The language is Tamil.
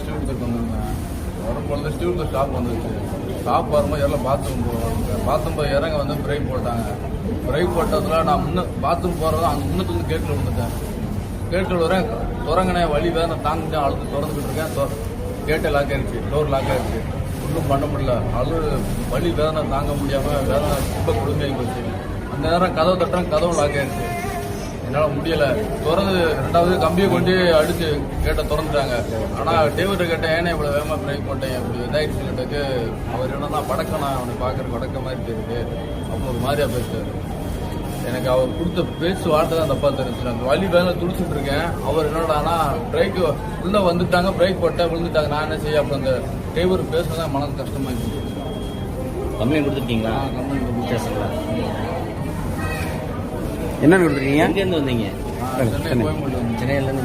ஸ்டீவ் வந்திருந்தேன். வரும்பொழுது ஸ்டீவில் ஸ்டாப் வந்துச்சு ஸ்டாப் வரும்போது எல்லாம் பாத்ரூம் போவாங்க பாத்ரூம் போய் இறங்க வந்து பிரேக் போட்டாங்க. பிரேக் போட்டதுல நான் முன்ன பாத்ரூம் போகிறதும் அங்கே முன்னத்து வந்து கேட்டில் விழுந்துட்டேன். கேட்டில் வரேன் திறங்கினேன் வழி வேதனை தாங்கிட்டு அழுது திறந்துக்கிட்டு இருக்கேன். கேட்டை லாக் ஆயிடுச்சு. டோர் லாக் ஆயிடுச்சு. ஒன்றும் பண்ண முடியல. அழு வழி வேதனை தாங்க முடியாமல் வேதனை ரொம்ப கொடுமையாகி போச்சு. அந்த நேரம் கதவு தட்டுறேன். கதவு லாக் ஆயிடுச்சு. என்னால் முடியல. திறந்து ரெண்டாவது கம்பியை கொண்டு அடிச்சு கேட்ட திறந்துட்டாங்க. ஆனால் டேவிட்ட கேட்டேன் ஏன்னா இவ்வளோ வேகமாக பிரேக் போட்டேன் அப்படி இதாகிடுச்சு கேட்டதுக்கு அவர் என்னன்னா படக்கண்ணா அவனை பார்க்குற படக்க மாதிரி தெரியுது. அப்போ ஒரு மாதிரியா பேசுறாரு. எனக்கு அவர் கொடுத்த பேச்சு வார்த்தை தான் தப்பா தெரிஞ்சு அந்த வலி வேலை துடிச்சிட்டு இருக்கேன். அவர் என்னடானா பிரேக் உள்ள வந்துட்டாங்க பிரேக் போட்டேன் விழுந்துட்டாங்க. நான் என்ன செய்ய அப்போ அந்த டிரைவர் பேசுனதான் மனது கஷ்டமாயிடுச்சு கம்ப்ளைண்ட் கொடுத்துருக்கீங்களா நான் கம்பெனி ஸ்டேஷன்ல என்னன்னு கொடுத்துருக்கீங்க? எங்கேருந்து வந்தீங்க? சென்னையிலேருந்து